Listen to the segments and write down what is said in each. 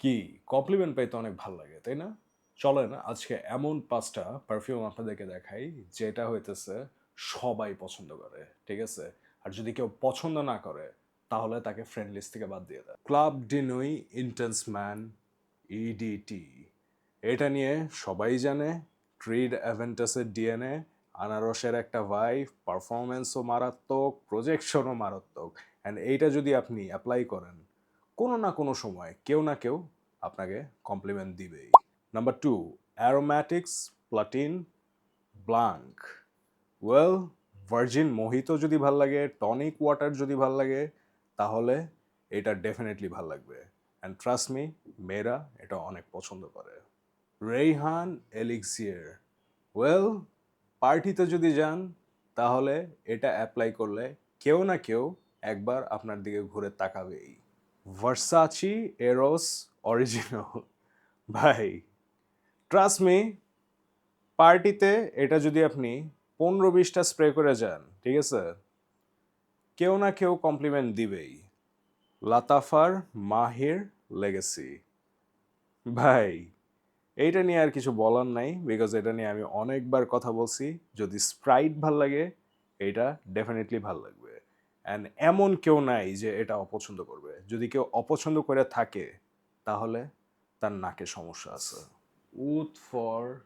কি? কমপ্লিমেন্ট পাইতে অনেক ভালো লাগে, তাই না? চলেন, আজকে এমন পাঁচটা পারফিউম আপনাদেরকে দেখাই, যেটা হইতেছে সবাই পছন্দ করে, ঠিক আছে? আর যদি কেউ পছন্দ না করে, তাহলে তাকে ফ্রেন্ড লিস্ট থেকে বাদ দিয়ে দেয় club de nuit intense man EDT এটা নিয়ে সবাই জানে ট্রিড অ্যাভেন্টাসের ডিএনএ আনারসের একটা ভাইভ পারফরমেন্সও মারাত্মক প্রজেকশনও মারাত্মক। অ্যান্ড এইটা যদি আপনি অ্যাপ্লাই করেন কোনো না কোনো সময় কেউ না কেউ আপনাকে compliment দিবেই। Number two aromatics platin blanc oil virgin mojito যদি ভালো লাগে টনিক ওয়াটার যদি ভালো লাগে, তাহলে এটা ডেফিনেটলি ভালো লাগবে। অ্যান্ড ট্রাস্ট মি মেয়েরা এটা অনেক পছন্দ করে। রেইহান এলিক্সিয়ার ওয়েল পার্টিতে যদি যান, তাহলে এটা অ্যাপ্লাই করলে কেউ না কেউ একবার আপনার দিকে ঘুরে তাকাবেই। ভার্সাচি এরোস অরিজিনাল ভাই ট্রাস্ট মি পার্টিতে এটা যদি আপনি পনেরো বিশটা স্প্রে করে যান, ঠিক আছে? কেউ না কেউ কমপ্লিমেন্ট দিবেই। লাতাফার মাহির লেগেসি ভাই, এইটা নিয়ে আর কিছু বলার নাই বিকজ এটা নিয়ে আমি অনেকবার কথা বলছি। যদি স্প্রাইট ভালো লাগে, এইটা ডেফিনেটলি ভালো লাগবে। অ্যান্ড এমন কেউ নাই যে এটা অপছন্দ করবে। যদি কেউ অপছন্দ করে থাকে, তাহলে তার নাকে সমস্যা আছে। উথ ফর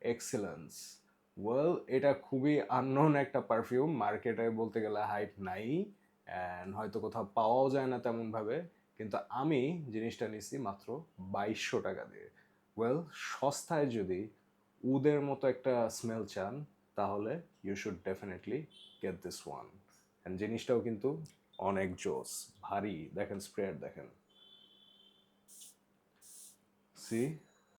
এক্সেলেন্স ওয়েল এটা খুবই আননোন একটা পারফিউম মার্কেটে বলতে গেলে হাইপ নাই। অ্যান্ড হয়তো কোথাও পাওয়াও যায় না তেমনভাবে। কিন্তু আমি জিনিসটা নিছি মাত্র বাইশশো টাকা দিয়ে। ওয়েল সস্তায় যদি উদের মতো একটা স্মেল চান, তাহলে you should definitely get this one and জিনিসটাও কিন্তু অনেক জোস ভারী। দেখেন স্প্রেড দেখেন। সি